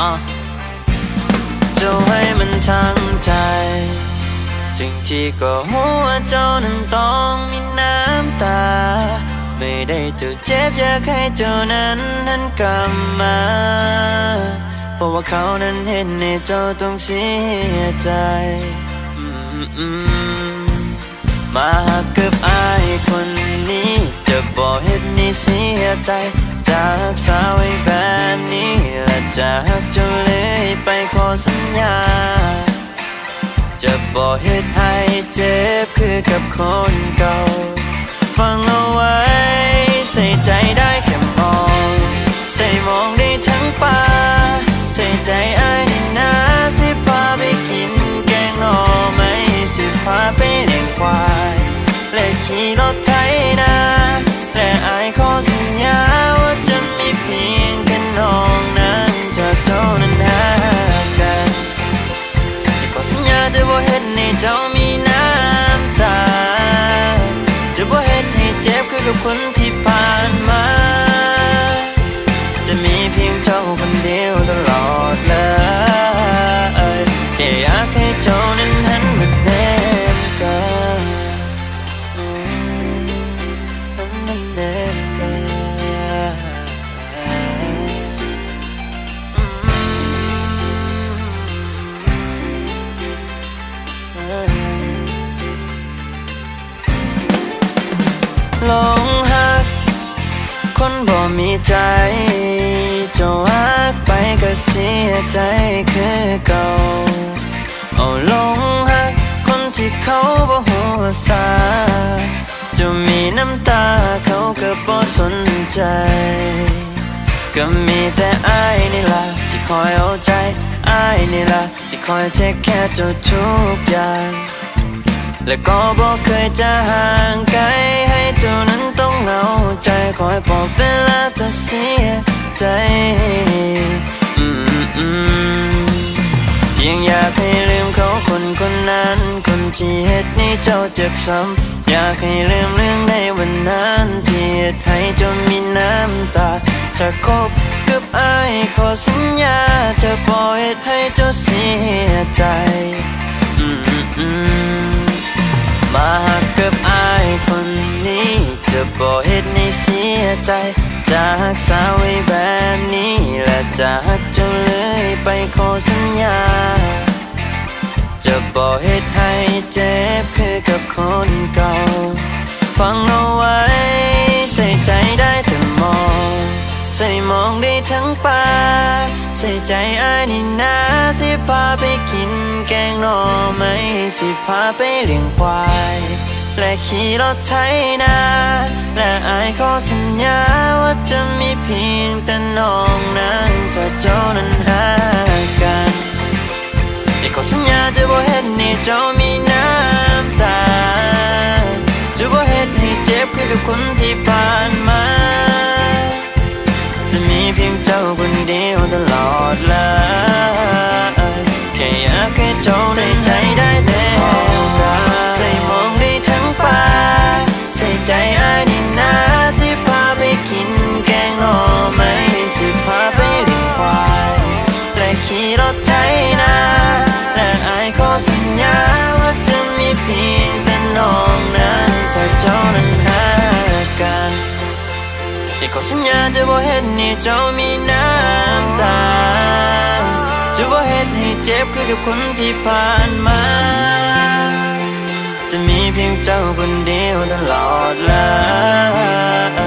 อะจะให้มันทั้งใจถึงที่ก็หัวเจ้านั้นต้องมีน้ำตา ไม่ได้เจะเจ็บอยากให้เจ้านั้นนั้นกลับมาเพราะว่าเขานั้นเห็นในเจ้าต้องเสียใจ มาหักกับอายคนนี้ จะบอกเหตุนี้เสียใจจะหักษาไว้แบบ จะหักจนเลยไปขอสัญญา จะบอกเหตุให้เจ็บคือกับคนเก่า ฟังเอาไว้ ใส่ใจได้แค่มอง ใส่มองได้ทั้งป่า ใส่ใจอายนี่นาสิพาไปกินแกงหน่อไม่สิพาไปเลี้ยงควาย และขี่รถไถน นให้เจ็บคือกับคนที่ผ่านมา จะมีเพียงเจ้าคนเดียวตลอดเลยแค่ ลงหัก คนบ่มีใจ เจะฮักไปก็เสียใจคือเก่า เอาลงหัก คนที่เขาบ่หัวซาจะมีน้ำตาเขาก็บ่สนใจ ก็มีแต่อายนี่ล่ะที่คอยเอาใจอายนี่ล่ะที่คอยเทคแค่ทุกอย่าง และก็บอกเคยจะห่าง ใจคอยบอกเวลาเธอเสียใจอืมอืมเพียงอยากให้ลืมเขาคนคนนั้น คนที่เหตุนี้เจ้าเจ็บซ้ำอยากให้ลืมเรื่องในวันนั้นที่เหตุให้เจ้ามีน้ำตาจะคบกับอายขอสัญญาจะบอกเหตุให้เจ้าเสียใจอืมอืมมาหักกับอา คนนี้ จะบอกเหตุนี้เสียใจจะหักษาไว้แบบนี้ และจะหักจนเลยไปขอสัญญา จะบอกเหตุให้เจ็บคือกับคนเก่า ฟังเอาไว้ ใส่ใจได้แต่มอง ใส่มองได้ทั้งป่าใส่ใจอายนี่นาสิพาไปกินแกงหน่อไม่สิพาไปเลี้ยงควาย และขี่รถไถนา และอายขอสัญญาว่าจะมีเพียงแต่น้องนั้นถ้าเจ้านั้นหากันไอ้ขอสัญญาจะบ่เห็นให้เจ้ามีน้ำตา จะบ่เห็นให้เจ็บคือกับคนที่ผ่านมา จะมีเพียงเจ้าคนเดียวตลอด ไอ้ขอสัญญาจะบ่เห็นให้เจ้ามีน้ำตา จะบ่เห็นให้เจ็บคือกับคนที่ผ่านมา จะมีเพียงเจ้าคนเดียวตลอดเล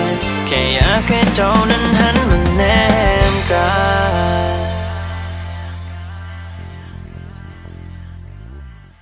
ยแค่อยากให้เจ้านั้นหันม